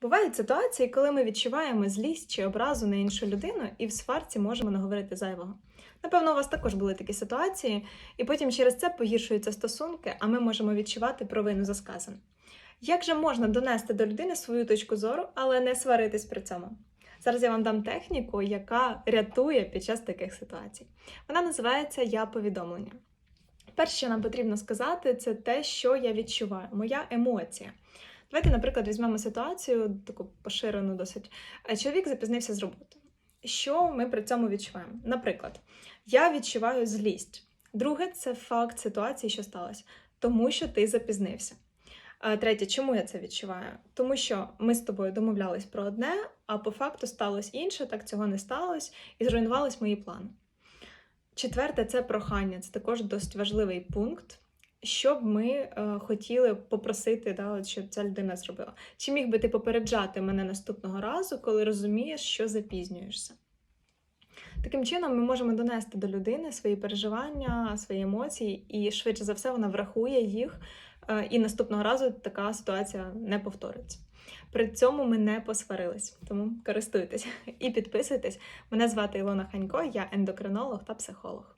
Бувають ситуації, коли ми відчуваємо злість чи образу на іншу людину, і в сварці можемо наговорити зайвого. Напевно, у вас також були такі ситуації, і потім через це погіршуються стосунки, а ми можемо відчувати провину за сказане. Як же можна донести до людини свою точку зору, але не сваритись при цьому? Зараз я вам дам техніку, яка рятує під час таких ситуацій. Вона називається Я повідомлення. Перше, що нам потрібно сказати, це те, що я відчуваю, моя емоція. Давайте, наприклад, візьмемо ситуацію, таку поширену досить. Е, Чоловік запізнився з роботи. Що ми при цьому відчуваємо? Наприклад, я відчуваю злість. Друге, це факт ситуації, що сталося, тому що ти запізнився. Е, Третє, чому я це відчуваю? Тому що ми з тобою домовлялись про одне, а по факту сталося інше, так цього не сталося, і зруйнувались мої плани. Четверте це прохання. Це також досить важливий пункт. Що б ми е, хотіли попросити, да, от, щоб ця людина зробила? Чи міг би ти попереджати мене наступного разу, коли розумієш, що запізнюєшся? Таким чином, ми можемо донести до людини свої переживання, свої емоції, і швидше за все вона врахує їх, е, і наступного разу така ситуація не повториться. При цьому ми не посварились, тому користуйтесь і підписуйтесь. Мене звати Ілона Ханько, я ендокринолог та психолог.